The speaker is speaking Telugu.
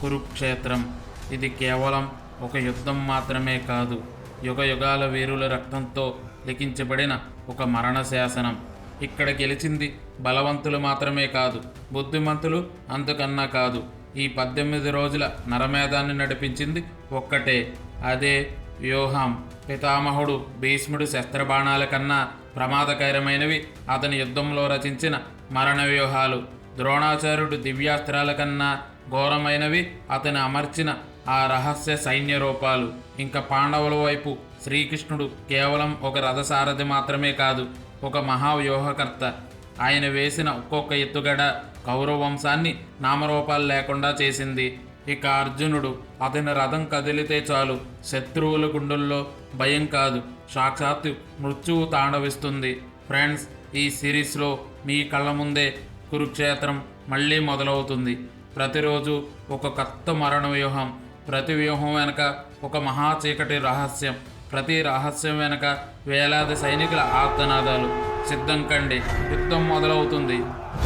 కురుక్షేత్రం. ఇది కేవలం ఒక యుద్ధం మాత్రమే కాదు యుగ యుగాల వీరుల రక్తంతో లిఖించబడిన ఒక మరణ శాసనం ఇక్కడ గెలిచింది బలవంతులు మాత్రమే కాదు బుద్ధిమంతులు అంతకన్నా కాదు. ఈ పద్దెనిమిది రోజుల నరమేధాన్ని నడిపించింది ఒక్కటే అదే వ్యూహం. పితామహుడు భీష్ముడు శస్త్రబాణాల కన్నా ప్రమాదకరమైనవి అతని యుద్ధంలో రచించిన మరణ వ్యూహాలు. ద్రోణాచార్యుడు దివ్యాస్త్రాల కన్నా ఘోరమైనవి. అతని అమర్చిన ఆ రహస్య సైన్య రూపాలు ఇంకా పాండవుల వైపు శ్రీకృష్ణుడు కేవలం ఒక రథసారథి మాత్రమే కాదు ఒక మహావ్యూహకర్త. ఆయన వేసిన ఒక్కొక్క ఎత్తుగడ కౌరవ వంశాన్ని నామరూపాలు లేకుండా చేసింది. ఇక అర్జునుడు అతని రథం కదిలితే చాలు. శత్రువుల గుండెల్లో భయం కాదు. సాక్షాత్తు మృత్యువు తాండవిస్తుంది. ఫ్రెండ్స్ ఈ సిరీస్లో మీ కళ్ళ ముందే కురుక్షేత్రం మళ్ళీ మొదలవుతుంది. ప్రతిరోజు ఒక కొత్త మరణ వ్యూహం ప్రతి వ్యూహం వెనక ఒక మహా చీకటి రహస్యం ప్రతి రహస్యం వెనక వేలాది సైనికుల ఆర్తనాదాలు సిద్ధం కండి యుద్ధం మొదలవుతుంది.